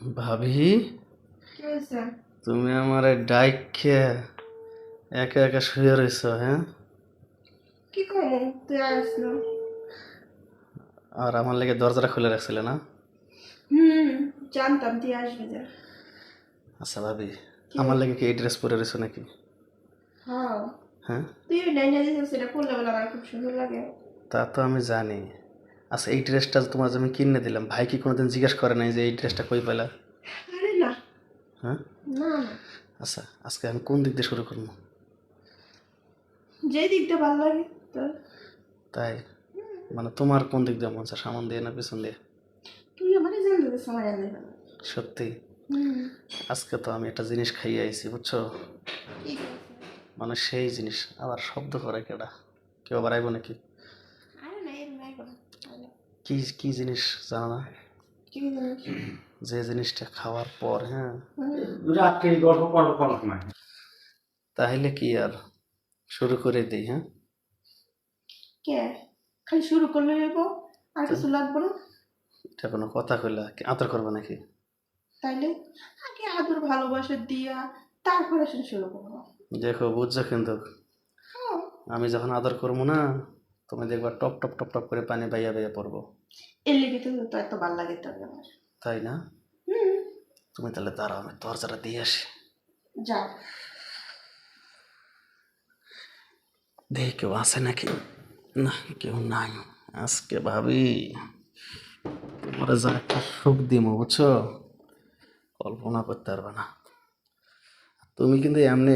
ভাবি তুমি আমার ডাইক খেয়ে একা একা শুয়ে রয়েছ হ্যাঁ? কি করব? তুই আসলো আর আমার লেগে দরজাটা খুলে রাখছিলে না? হুম জানতাম তুই আসবি যা। আচ্ছা ভাবি আমার লেগে কি এই ড্রেস পরে রয়েছো নাকি? হ্যাঁ। হ্যাঁ? তুই নাইনা দিয়েছিস সেটা পরলে আমার খুব সুন্দর লাগে। তা তো আমি জানি। আচ্ছা এই ড্রেসটা তোমার যে আমি কিনে দিলাম। ভাই কি কোনোদিন জিজ্ঞেস করে নাই যে এই ড্রেসটা কই পেলা আরে না। হ্যাঁ? না আচ্ছা আজকে আমি কোন দিক দিয়ে শুরু করব? যে দিকটা ভালো লাগে তোর তাই? মানে তোমার কোন দিক দিয়ে মন চায় সামন দিয়ে না পিছন দিয়ে? তুই আমার জানতে আমার জানতে সত্যি? আজকে তো আমি একটা জিনিস খাইয়ে আইছি বুঝছ? মানে সেই জিনিস আবার শব্দ করে কেডা? কেউ আবার আইব নাকি আরে না এর নাই কোনো আরে, কি কি জিনিস জানো? না যে জিনিসটা খাওয়ার পর হ্যাঁ। হুম, গল্প করব সময় তাহলে কি আর? শুরু করে দিই হ্যাঁ? কে? খালি শুরু করলে যাব আর কিছু লাগবে না? এটা কোনো কথা কইলা কি আদর করব নাকি? তাইলে? আগে আদর ভালোবাসা দিয়া তারপরে শুরু করব। দেখো বুঝছ কিন্তু? হ্যাঁ, আমি যখন আদর করব না তুমি দেখবা টপ টপ টপ টপ করে পানি বাইয়া বাইয়া পড়ব। এর লেগে তো তো এত ভালো লাগে তোর আমার। তাই না? তুমি তাহলে দাঁড়াও আমি দরজাটা দিয়ে আসি। যা দেখি কেউ আসে নাকি? না কেউ নাই। আজকে ভাবি তোমার যা একটা সুখ দিব বুঝছ? কল্পনা করতে পারবে না। তুমি কিন্তু এমনি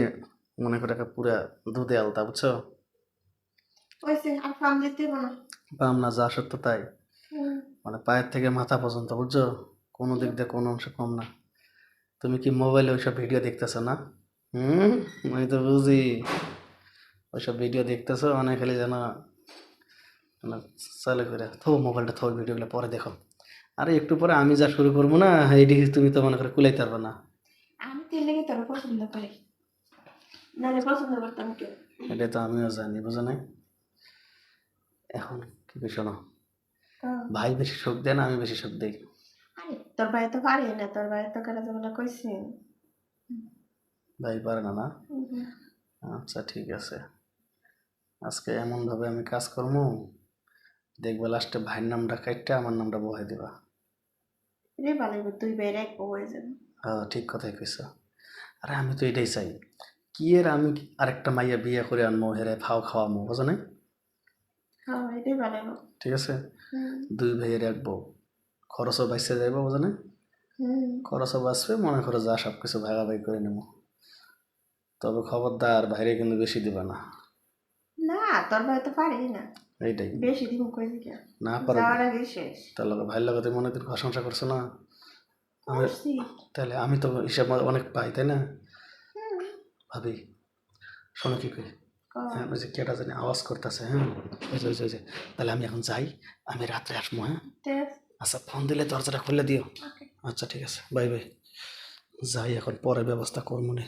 মনে করে একটা পুরা দুধে আলতা বুঝছ? ওইসে আর ফার্ম দিতে না। পাম না যা সত্য তাই। মানে পায়ের থেকে মাথা পর্যন্ত বুঝছ? কোনো দিক দিয়ে কোনো অংশ কম না। তুমি কি মোবাইলে ওইসব ভিডিও দেখতেছো না? হুম? আমি তো বুঝি। ওইসব ভিডিও দেখতেছো অনেক খালি যেন মানে চালু করে থো মোবাইলটা থো ভিডিওগুলো পরে দেখো। আরে একটু পরে আমি যা শুরু করব না এইদিকে তুমি তো মনে করে কুলাইতে পারবে না। আমি তো লেগে তোর পছন্দ করি। নাহলে পছন্দ করতাম কেউ। এটা তো আমিও জানি বুঝো নাই? এখন কি শোনো? ভাই বেশি সুখ দেয় না আমি বেশি সুখ দিই। আরে তোর ভাই তো পারে না তোর ভাই তো কারা যেগুলো কইছে। ভাই পারে না না? আচ্ছা ঠিক আছে। আজকে এমনভাবে আমি কাজ করব দেখবে লাস্টে ভাইয়ের নামটা কাটটা আমার নামটা বহাই দিবা। রে ভালো তুই বের এক হয়ে যাবে। হ্যাঁ ঠিক কথাই কইছ। আরে আমি তো এটাই চাই। কি এর আমি আরেকটা মাইয়া বিয়ে করে আনব হেরে ফাও খাওয়ামো বুঝো নাই? এটাই ভালো। ঠিক আছে? দুই ভাইয়ের রাখব খরচও বাইসে যাইবো বুঝো নাই খরচও বাঁচবে মনে করো যা সব কিছু ভাগাভাগি করে নেব। তবে খবরদার বাইরে কিন্তু বেশি দিবা না। না তোর ভাই তো পারে না। এইটাই। বেশি দিন কই দিকে না পারো তার লগে ভাইয়ের লগে তুমি অনেকদিন প্রশংসা করছ না? আমি তাহলে আমি তো হিসাব অনেক পাই তাই না? ভাবি শোনো কি কই। হ্যাঁ ওই যে কেটা জানি আওয়াজ করতেছে হ্যাঁ। ওই যে ওই যে, ওই যে তাহলে আমি এখন যাই আমি রাত্রে আসব হ্যাঁ। আচ্ছা ফোন দিলে দরজাটা খুলে দিও। আচ্ছা ঠিক আছে বাই বাই যাই এখন পরে ব্যবস্থা করব নে